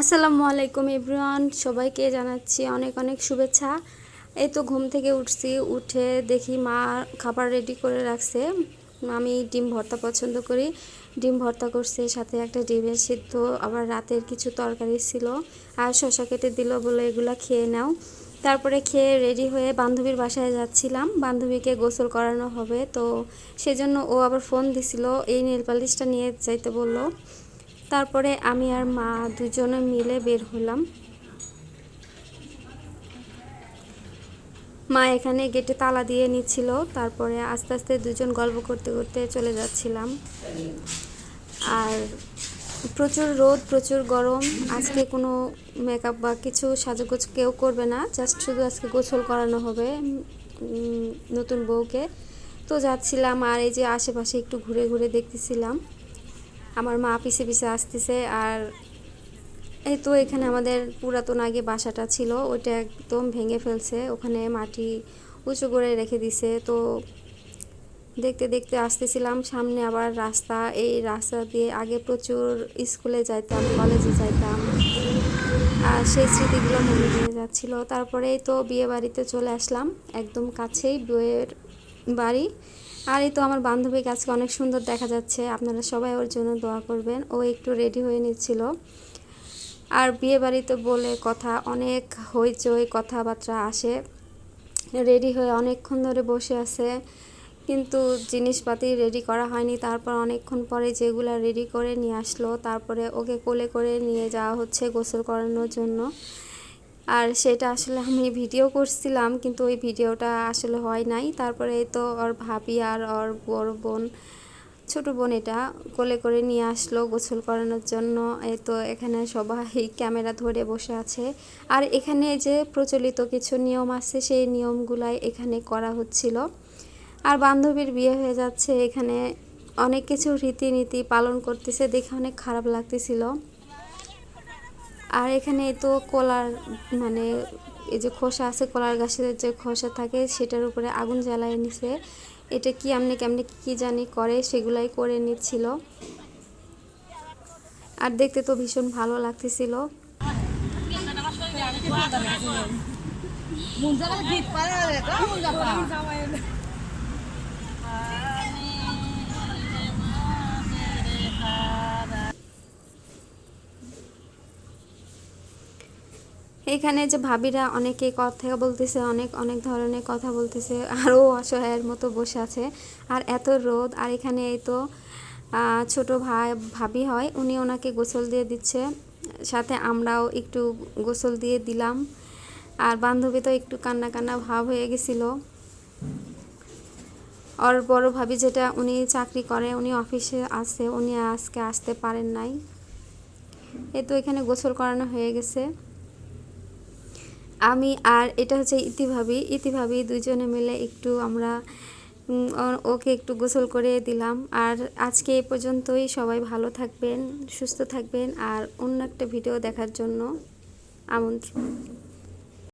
আসসালামু আলাইকুম এভরিওয়ান। সবাইকে জানাচ্ছি অনেক অনেক শুভেচ্ছা। এই তো ঘুম থেকে উঠছি, উঠে দেখি মা খাবার রেডি করে রাখছে। আমি ডিম ভর্তা পছন্দ করি। ডিম ভর্তা করছে, সাথে একটা ডিমের সিদ্ধ, আবার রাতের কিছু তরকারি ছিল। আর শশা কেটে দিল বলে এগুলো খেয়ে নাও। তারপরে খেয়ে রেডি হয়ে বান্ধবীর বাসায় যাচ্ছিলাম। বান্ধবীকে গোসল করানো হবে, তো সেজন্য ও আবার ফোন দিছিল। এই নেল পালিশটা নিয়ে যাইতে বলল। তারপরে আমি আর মা দুজনে মিলে বের হলাম। মা এখানে গেটে তালা দিয়ে নিচ্ছিল, তারপরে আস্তে আস্তে দুজন গল্প করতে করতে চলে যাচ্ছিলাম। আর প্রচুর রোদ, প্রচুর গরম, আজকে কোনো মেকআপ বা কিছু সাজুগুজ কেউ করবে না জাস্ট শুধু আজকে গোসল করানো হবে নতুন বউকে। তো যাচ্ছিলাম আর এই যে আশেপাশে একটু ঘুরে ঘুরে দেখতেছিলাম। আমার মা পিছে পিছে আসতেছে আর এই তো এখানে আমাদের পুরাতন আগে বাসাটা ছিল, ওইটা একদম ভেঙে ফেলছে, ওখানে মাটি উঁচু করে রেখে দিছে। তো দেখতে দেখতে আসতেছিলাম, সামনে আবার রাস্তা, এই রাস্তা দিয়ে আগে প্রচুর স্কুলে যাইতাম, কলেজে যাইতাম। আর সেই স্মৃতিগুলো মনে দিয়ে যাচ্ছিল। তারপরেই তো বিয়ে বাড়িতে চলে আসলাম, একদম কাছেই বইয়ের বাড়ি। আর এই তো আমার বান্ধবীর কাছে অনেক সুন্দর দেখা যাচ্ছে। আপনারা সবাই ওর জন্য দোয়া করবেন। ও একটু রেডি হয়ে নিচ্ছিল। আর বিয়ে বাড়িতে বলে কথা, অনেক হইচই, কথাবার্তা আসে। রেডি হয়ে অনেকক্ষণ ধরে বসে আছে। কিন্তু জিনিসপাতি রেডি করা হয়নি। তারপর অনেকক্ষণ পরে যেগুলো রেডি করে নিয়ে আসলো, তারপরে ওকে কোলে করে নিয়ে যাওয়া হচ্ছে গোসল করানোর জন্য। আর সেটা আসলে আমি ভিডিও করছিলাম, কিন্তু ওই ভিডিওটা আসলে হয় নাই। তারপরে তো ওর ভাবি আর ওর বড় বোন, ছোট বোন এটা কোলে করে নিয়ে আসলো গোসল করানোর জন্য। এই তো এখানে সবাই ক্যামেরা ধরে বসে আছে। আর এখানে যে প্রচলিত কিছু নিয়ম আছে, সেই নিয়মগুলাই এখানে করা হচ্ছিল। আর বান্ধবীর বিয়ে হয়ে যাচ্ছে, এখানে অনেক কিছু রীতিনীতি পালন করতেছে, দেখে অনেক খারাপ লাগতেছিল। আর এখানে তো কলার মানে এই যে খোসা আছে, কলার গাছের যে খোসা থাকে, সেটার উপরে আগুন জ্বালায় নিছে। এটা কি আমনে কেমনে কি জানি করে, সেগুলাই করে নিচ্ছিল। আর দেখতে তো ভীষণ ভালো লাগতেছিল। এখানে যে ভাবিরা অনেকে কথা বলতেছে, অনেক অনেক ধরনের কথা বলতেছে, আরও অসহায়ের মতো বসে আছে। আর এত রোদ, আর এখানে এই তো ছোট ভাই, ভাবি হয়, উনি ওনাকে গোসল দিয়ে দিচ্ছে। সাথে আমরাও একটু গোসল দিয়ে দিলাম। আর বান্ধবী তো একটু কান্না কান্না ভাব হয়ে গেছিল। ওর বড় ভাবি যেটা, উনি চাকরি করে, উনি অফিসে আছে, উনি আজকে আসতে পারেন নাই। এ তো এখানে গোসল করানো হয়ে গেছে। আমি আর এটা হচ্ছে ইতিভাবি ইতিভাবি দুজনে মিলে একটু আমরা ওকে একটু গোসল করে দিলাম। আর আজকে এ পর্যন্তই। সবাই ভালো থাকবেন, সুস্থ থাকবেন। আর অন্য একটা ভিডিও দেখার জন্য আমন্ত্রণ।